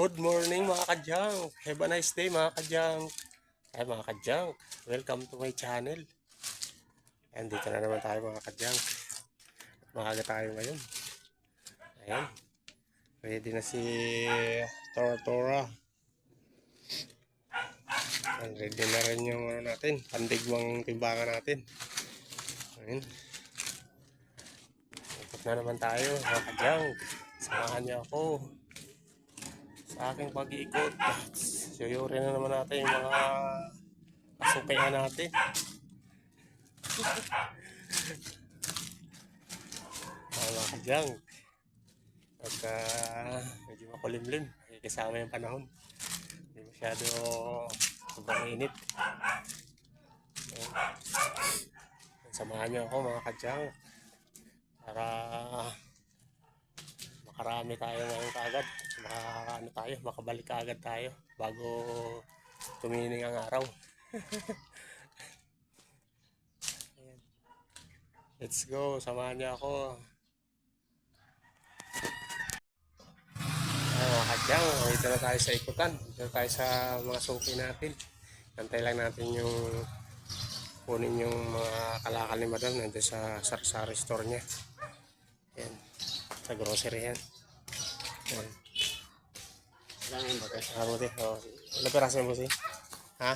Good morning mga kadyang. Have a nice day mga kadyang. Ay mga kadyang, welcome to my channel. Ayan, dito na naman tayo mga. Maaga tayo ngayon. Ayan. Ready na si Tora Tora. Ayan, ready na rin yung ano natin, pandigmang timbangan natin. Ayan. Ikot na naman tayo mga kadyang. Samahan niyo ako sa aking pag-iikot. Suyurin na naman natin yung mga kasukayan natin. Mga kadyang. Pagka medyo makulimlim, kasama yung panahon. Hindi masyado sobrang init. Samahan niyo ako mga kadyang makarami tayo ngayon kaagad. Maka, ano tayo, makabalik kaagad tayo bago tumining ang araw. Let's go, samahan niyo ako. Mga kadyang, dito na tayo sa ikutan. Dito tayo sa mga suki natin. Antay lang natin yung kunin yung mga kalakal ni madam nandun sa sarsari store niya. Ayan. Sa grocery yan. Ayan. Langin ba tayo? Ah, buti. Oh. Ilang peraso mo si? Ha?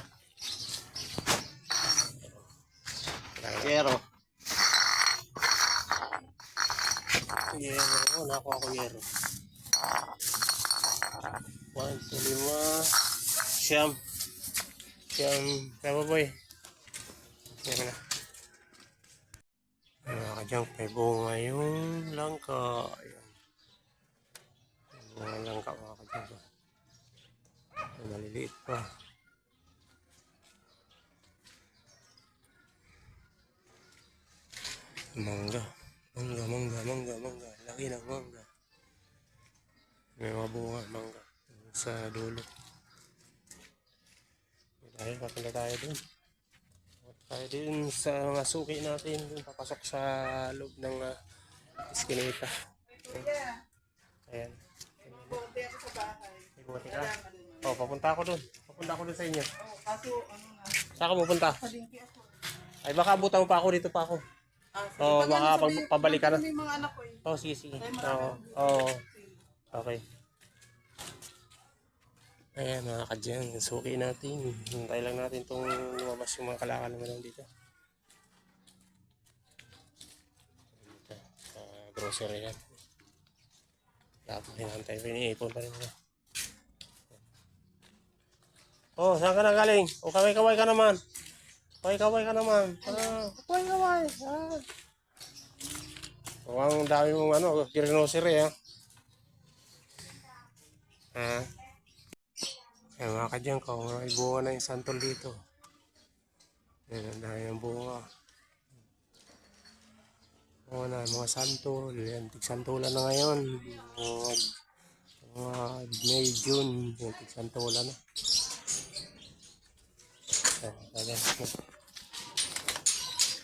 Pero, Yero. Oh, nakuha ko yero. One, two, lima. Siyam. Siyam. Tama boy. Yan na. Ano ka dyan? May bunga yung langka. Ayan. May bunga langka mga kadyan. May maliliit pa. Mangga. Mangga, mangga, mangga, mangga. Laki ng mangga. May mga bunga, mangga. Sa dulo. Tayo, papunta tayo dun. Tayo dun sa mga suki natin. Dun papasok sa loob ng uh, iskinita. Ayan. May buti ka. Oh, papunta ako dun. Papunta ako dun sa inyo. Kaso, ano na, Saan ka pupunta? palingki ako. Ay, baka abutan mo pa ako dito pa ako. Ah, sige, Oo, pag baka ano, pag, sabihin- pabalik ka na. May mga anak ko eh. Oh, sige, sige. Oo, oo. Okay. Ayan, mga kadyan. Suki natin. Hintay lang natin itong lumabas yung mga kalakal naman dito. Dito, sa grocery yan. Tapos hinantay pa, iniipon pa rin nila. Oh, saan ka na galing? O kaway-kaway ka naman. Kaway-kaway ka naman. Ah, kaway-kaway. Ah. Mukhang dami mong ano, grocery ha. Ha? Ay mga kadyang ko, may bunga na yung santol dito. Ayan, ang dami ng bunga. Bunga na, mga santol. Yan, tigsantulan na ngayon. Mga, mga May, June. Yan, tigsantulan na. Ayan.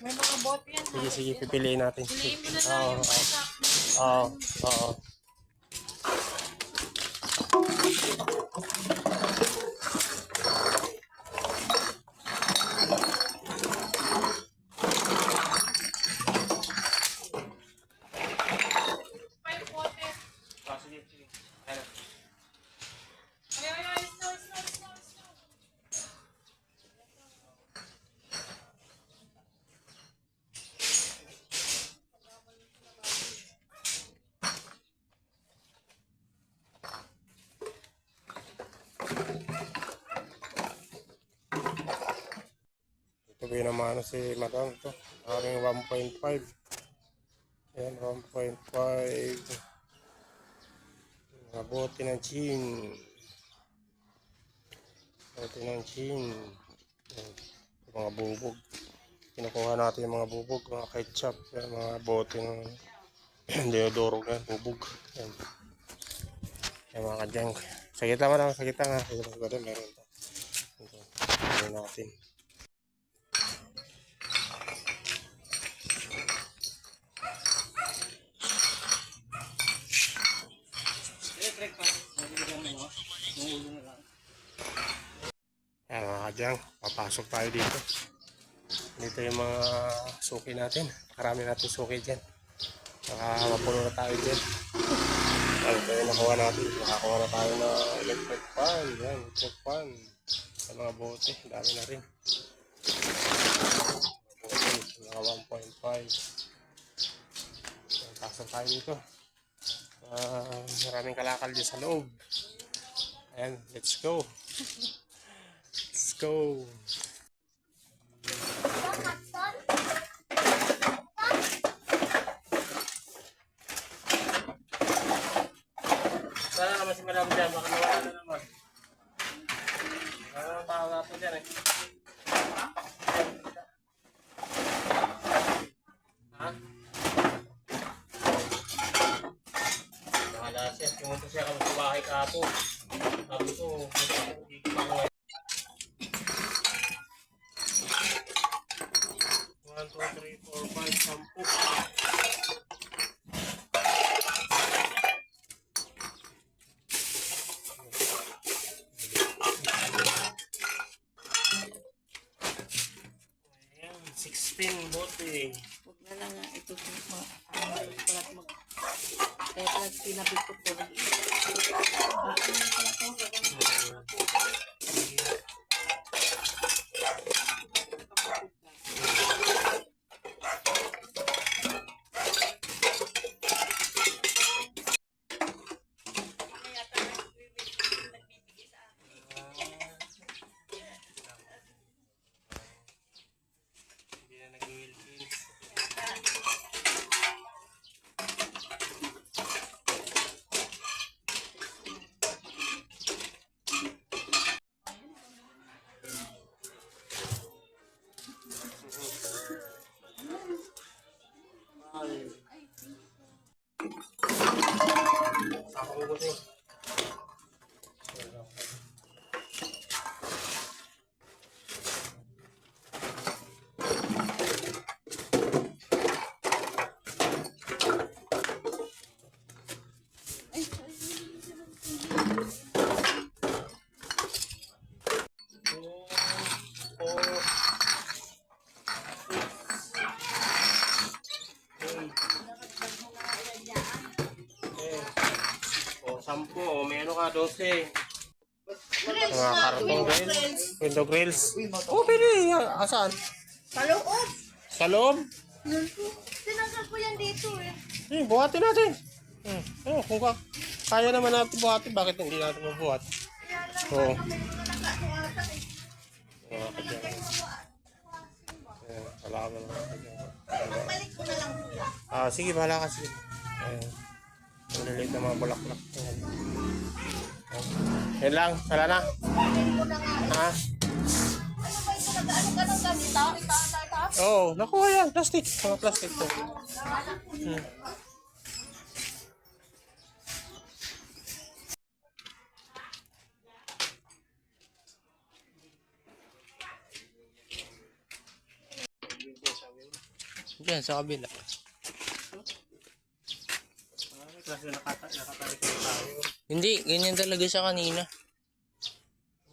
May mga bot yan. Sige, sige, pipiliin natin. Piliin mo na lang yung oo. isa. Oo, oo. Five water. Ah, sige, sige. Ayan. Ay, ay, ay, snow, snow, snow, snow. Ito naman si Madam ito. Aming 1.5. Ayan, 1.5. Mga ng chin. Bote ng chin. Ayan, mga bubog. Kinukuha natin yung mga bubog, mga ketchup, yan, mga bote ng deodoro na bubog. Ayan. Ayan mga kadyang. Sa kita man sa kita nga. Kita meron ito. Ito. Natin. Diyan, papasok tayo dito. Dito yung mga suki natin. Karami natin suki dyan. Baka mapuno na tayo dyan. Yan, ito yung nakuha natin. Nakakuha na tayo na electric fan. Yan, electric fan. Sa mga bote, dami na rin. Mga 1.5. Yan, pasok tayo dito. Ah, maraming kalakal dyan sa loob. Ayan, let's go. Go. Sana naman si Madam na naman. Wala naman tao eh. Ha? Bahala siya, pumunta siya kami sa bahay kapo. Sabi ko, hindi ko pa ngayon. One, two, three, four, five, sampu. Ayan, 16 bote. Huwag na lang nga ito. ano, Palat mag... Kaya pala pinabikot ko. Ah, ano yung pala to? 12. Mga kartong grills, window grills. Oh, pwede. Ah, Saan? Sa loob! Sa loob? Tinanggal ko yan dito eh. Eh, buhatin natin. Hmm. Oh, kung ka, kaya naman natin buhatin, bakit hindi natin mabuhat? Oo. Oh. Mga kadyan. Eh, wala ka naman. Balik ko na lang kuya. Ah, sige, bahala ka sige. Ayan. Ang lilit na mga bulaklak. Ayan. Yan lang, wala na. Ha? Oo, oh, nakuha yan. Plastic. Mga plastic to. Hmm. Diyan, sa kabila. Nakata nakatarik na tayo. Hindi, ganyan talaga siya kanina.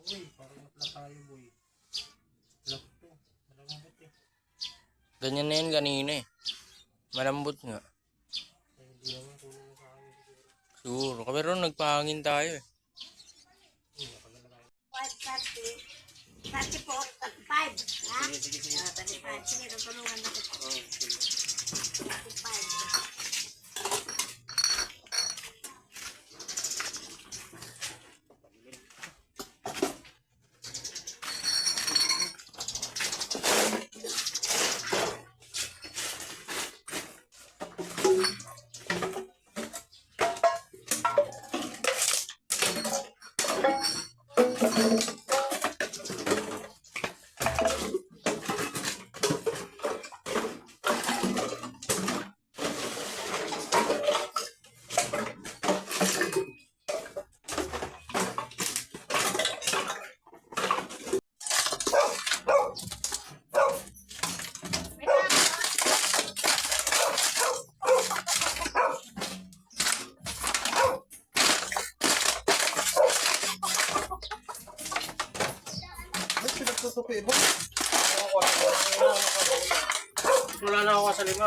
Uy, parang natla tayo, boy. Lock to. Malambot eh. Ganyan na yan kanina eh. Malambot nga. Eh, Hindi naman na sa akin siguro. Siguro. Pero nagpahangin tayo eh. Hmm, matagal na tayo. 5, 30, 34, 35. Ha? Ah, 35. Sige, tutulungan kita. Oh, sige. 35.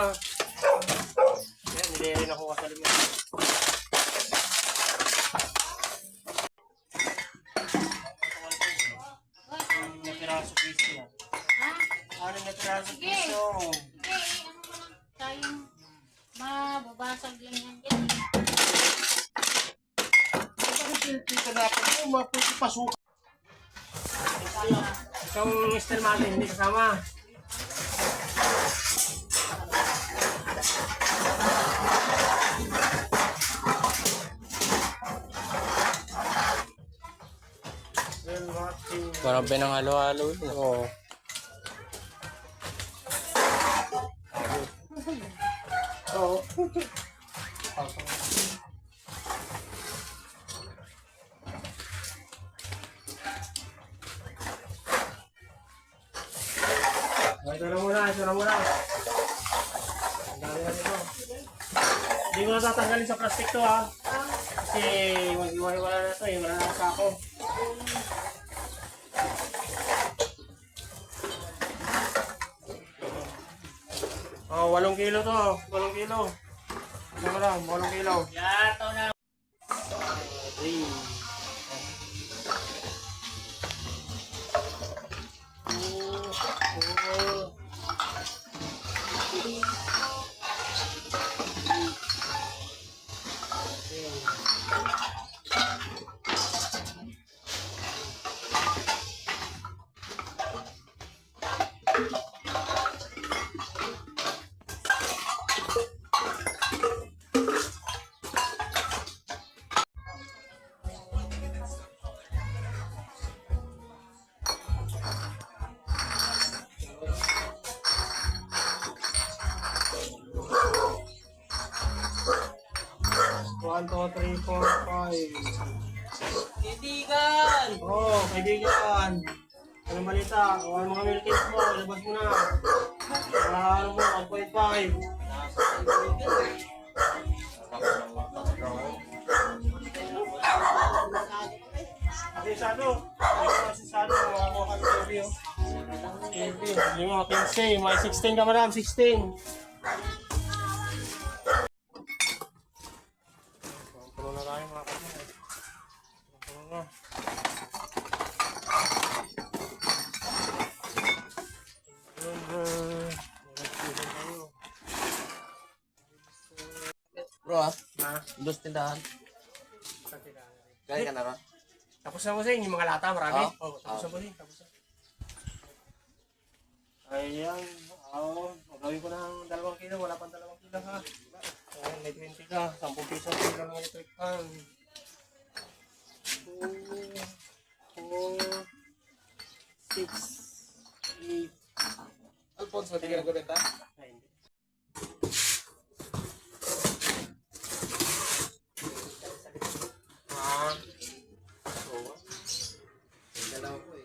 Na lima. Yan, hindi rin ako sa lima. Anim na piraso piso yan. Anim na piraso piso. Hindi, ano mo lang tayong mababasag lang yan dyan. Kita dapat mo, maputi pasok. Isang Mr. Martin, hindi kasama. Martin. Parang pinanghalo-halo yun. Oo. Oo. Ito na muna, ito na muna. Ang dami na nito. Hindi ko na tatanggalin sa plastic to ha. Kasi wala na to eh, wala na sa ako. Oh, walong kilo to. Walong kilo. Ano lang, walong kilo. Yato na. Three. Two, four. One, two, three, four, five. Kaibigan! Oh, kaibigan. Anong balita? Kung ano mga milkins mo, labas mo na. Para ano mo, 1.5. Asisado. Asisado. Makakuha ka ng TV, oh. TV. Lima, 15. May 16 ka, madam. 16. Na tayo, mga kapatid. Puno na. Bro, ah. Ha? Dos tindahan. Kaya ka na ron? Tapos na mo sa yung mga lata, marami. Oo. Oh, tapos na mo din, 520 ka. 10 piso ang kilo ng electric fan. 4, 6, 8. Alphonse, matigil ko rin ta? Hindi. Ah. So, dalawa ko eh.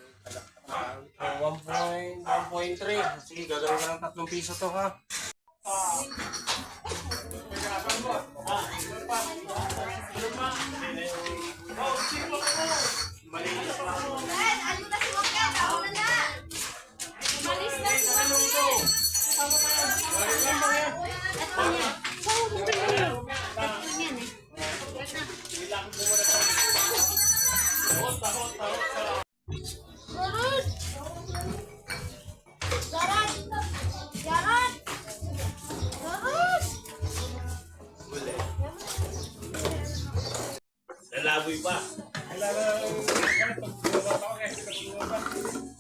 1.3. Sige, gagawin ka ng 3 piso to ha. Baboy pa. Kailangan, ano, pag-uwa pa ako, kaya pag-uwa pa.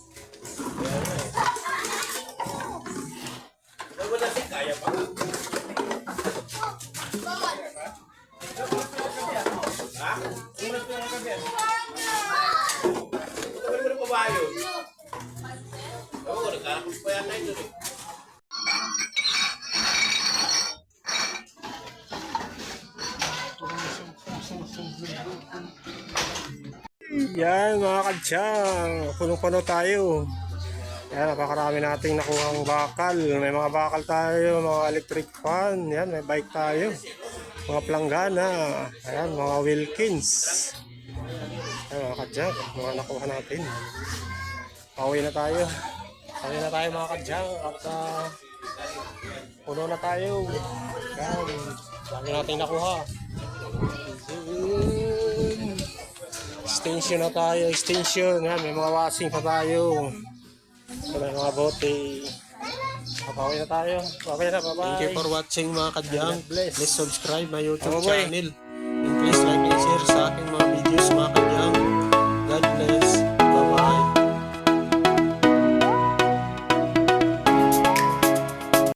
Yan mga kadyang, punong-puno tayo. Yan, napakarami nating nakuhang bakal. May mga bakal tayo, mga electric fan. Yan, may bike tayo. Mga planggana. Ayan, mga Wilkins. Yan mga kadyang, mga nakuha natin. Pauwi na tayo. Pauwi na tayo mga kadyang at uh, puno na tayo. Yan. Dami natin nakuha. Extension na tayo. Extension. Yan, may mga wasing pa tayo. Na yung mga bote. Pauwi na tayo. Pauwi na. Bye-bye. Thank you for watching mga kadyang. Please subscribe my YouTube channel.